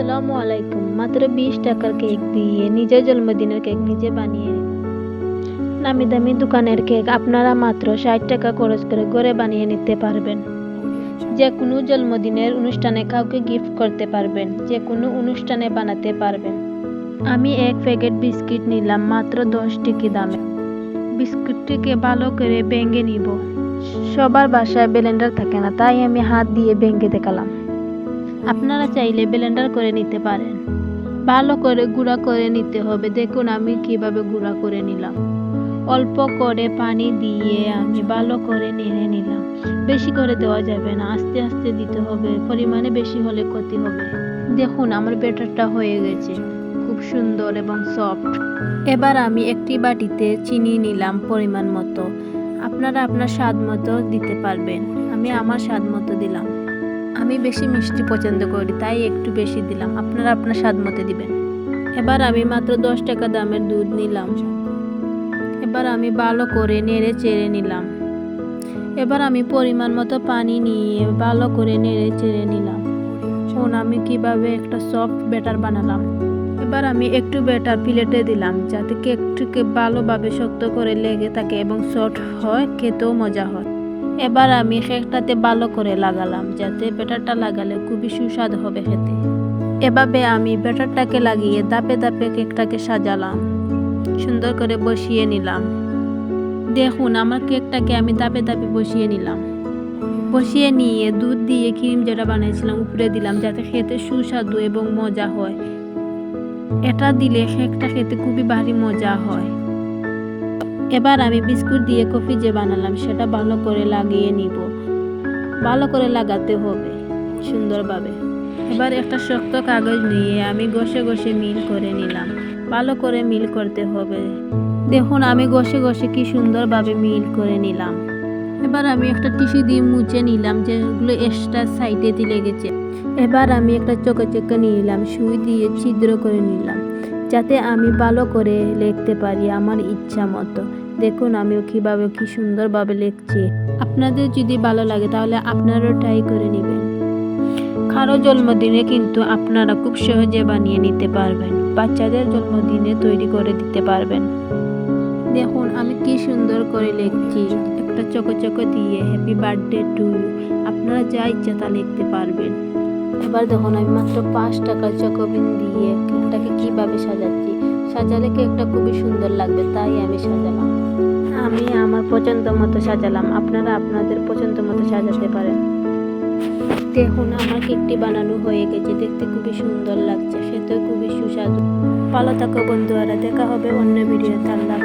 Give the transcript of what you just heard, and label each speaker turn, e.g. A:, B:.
A: আসসালামু আলাইকুম। মাত্র বিশ টাকার কেক দিয়ে নিজের জন্মদিনের কেক নিজে বানিয়ে নামি দামি দোকানের কেক আপনারা মাত্র ষাট টাকা খরচ করে ঘরে বানিয়ে নিতে পারবেন। যে কোনো জন্মদিনের অনুষ্ঠানে কাউকে গিফট করতে পারবেন যে কোনো অনুষ্ঠানে বানাতে পারবেন। আমি এক প্যাকেট বিস্কিট নিলাম, মাত্র দশ টিকি দামে। বিস্কুটটিকে ভালো করে ভেঙে নিব। সবার বাসায় ব্লেন্ডার থাকে না, তাই আমি হাত দিয়ে ভেঙে দেখালাম। আপনারা চাইলে ব্লেন্ডার করে নিতে পারেন। ভালো করে গুঁড়া করে নিতে হবে। দেখুন আমি কীভাবে গুঁড়া করে নিলাম। অল্প করে পানি দিয়ে আমি ভালো করে নেড়ে নিলাম। বেশি করে দেওয়া যাবে না। আস্তে আস্তে দিতে হবে। পরিমাণে বেশি হলে ক্ষতি হবে। দেখুন আমার ব্যাটারটা হয়ে গেছে। খুব সুন্দর এবং সফট। এবার আমি একটি বাটিতে চিনি নিলাম পরিমাণ মতো। আপনারা আপনার স্বাদ মতো দিতে পারবেন। আমি আমার স্বাদ মতো দিলাম। আমি বেশি মিষ্টি পছন্দ করি, তাই একটু বেশি দিলাম। আপনারা আপনার স্বাদ মতো দিবেন। এবার আমি মাত্র দশ টাকা দামের দুধ নিলাম। এবার আমি ভালো করে নেড়ে চেড়ে নিলাম। এবার আমি পরিমাণ মতো পানি নিয়ে ভালো করে নেড়ে চেড়ে নিলাম। শোন আমি কীভাবে একটা সফট ব্যাটার বানালাম। এবার আমি একটু ব্যাটার প্লেটে দিলাম, যাতে কেকটিকে ভালোভাবে শক্ত করে লেগে থাকে এবং সফট হয়, খেতেও মজা হয়। এবার আমি কেকটাতে ভালো করে লাগালাম, যাতে ব্যাটারটা লাগালে খুবই সুস্বাদু হবে খেতে। এভাবে আমি ব্যাটারটাকে লাগিয়ে দাপে দাপে কেকটাকে সাজালাম, সুন্দর করে বসিয়ে নিলাম। দেখুন, আমার কেকটাকে আমি দাপে দাপে বসিয়ে নিলাম। বসিয়ে নিয়ে দুধ দিয়ে ক্রিম যেটা বানিয়েছিলাম, উপরে দিলাম, যাতে খেতে সুস্বাদু এবং মজা হয়। এটা দিলে কেকটা খেতে খুবই ভারী মজা হয়। এবার আমি বিস্কুট দিয়ে কফি যে বানালাম, সেটা ভালো করে লাগিয়ে নিব। ভালো করে লাগাতে হবে, সুন্দরভাবে। এবার একটা শক্ত কাগজ নিয়ে আমি ঘষে ঘষে মিল করে নিলাম। ভালো করে মিল করতে হবে। দেখুন, আমি ঘষে ঘষে কি সুন্দরভাবে মিল করে নিলাম। এবার আমি একটা টিস্যু দিয়ে মুছে নিলাম, যেগুলো এক্সট্রা সাইডে দিয়ে গেছে এবার আমি একটা চোখে চোখে নিলাম, সুই দিয়ে ছিদ্র করে নিলাম। যাতে আমি ভালো করে লিখতে পারি আমার ইচ্ছা মতো। দেখুন আমি কীভাবে কি সুন্দরভাবে লিখছি। আপনাদের যদি ভালো লাগে তাহলে আপনারাও ট্রাই করে নেবেন। কারও জন্মদিনে কিন্তু আপনারা খুব সহজে বানিয়ে নিতে পারবেন। বাচ্চাদের জন্মদিনে তৈরি করে দিতে পারবেন। দেখুন আমি কি সুন্দর করে লিখছি। একটা চকো চকো দিয়ে হ্যাপি বার্থডে টু আপনারা যা ইচ্ছা তা লিখতে পারবেন। এবার দেখুন, আমি মাত্র পাঁচ টাকার চকোবিন দিয়ে কেকটাকে কীভাবে সাজাচ্ছি? সাজালে কেকটা খুবই সুন্দর লাগবে, তাই আমি সাজালাম। আমি আমার পছন্দ মতো সাজালাম। আপনারা আপনাদের পছন্দ মতো সাজাতে পারেন। দেখুন, আমার কেকটি বানানো হয়ে গেছে। দেখতে খুবই সুন্দর লাগছে খেতে খুবই সুস্বাদু। ভালো থাকো বন্ধুরা, দেখা হবে অন্য ভিডিওতে আল্লাহ।